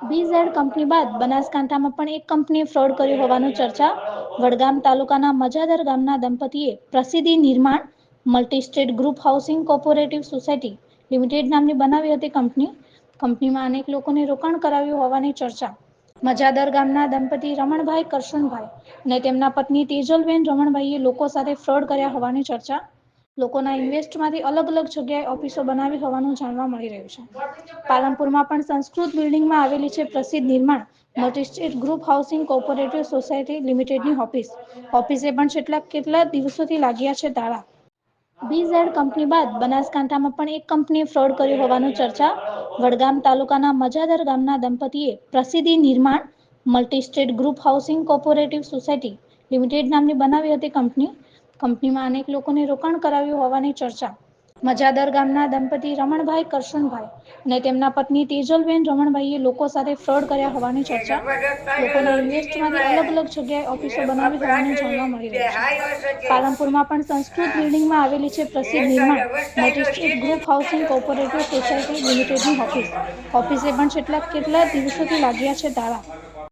BZ company બાદ બનાસકાંઠામાં પણ એક કંપનીએ ફ્રોડ કર્યું હોવાનું ચર્ચા. વડગામ તાલુકાના મજાદર ગામના દંપતીએ Prasiddhi Nirman multi state group housing cooperative society limited નામની બનાવી હતી કંપની કંપનીમાં અનેક લોકોને રોકાણ કરાવ્યું હોવાની ચર્ચા. મજાદર ગામના દંપતી રમણભાઈ કરશનભાઈ અને તેમના પત્ની તેજલબેન રમણભાઈએ લોકો સાથે ફ્રોડ કર્યા હોવાની ચર્ચા. લોકોના ઇન્વેસ્ટમાંથી અલગ અલગ જગ્યાએ ઓફિસો બનાવી હોવાનું જાણવા મળી રહ્યું છે. પાલનપુરમાં પણ સંસ્કૃત બિલ્ડિંગમાં આવેલી છે Prasiddh Nirman multi state group housing cooperative society લિમિટેડની office ઓફિસે પણ છેલ્લા કેટલા દિવસોથી લાગ્યા છે તાળા બીઝેડ કંપની બાદ બનાસકાંઠામાં પણ એક કંપનીએ ફ્રોડ કર્યું હોવાનું ચર્ચા. વડગામ તાલુકાના મજાદર ગામના દંપતીએ Prasiddhi Nirman multi state group housing cooperative society limited નામની બનાવી હતી કંપની કંપનીમાં અનેક લોકોને રોકાણ કરાવ્યું હોવાની ચર્ચા. મજાદર ગામના દંપતી રમણભાઈ કરશનભાઈ અને તેમના પત્ની તેજલબેન રમણભાઈએ લોકો સાથે ફ્રોડ કર્યા હોવાની ચર્ચા. લોકોને ઇન્વેસ્ટમાંથી અલગ અલગ જગ્યાએ ઓફિસો બનાવી હોવાનું જાણવા મળી રહ્યું છે. પાલનપુરમાં પણ સંસ્કૃત બિલ્ડિંગમાં આવેલી છે Prasiddh Nirman multi group housing cooperative society લિમિટેડની office. ઓફિસે પણ છેલ્લા કેટલા દિવસોથી લાગ્યા છે તાળા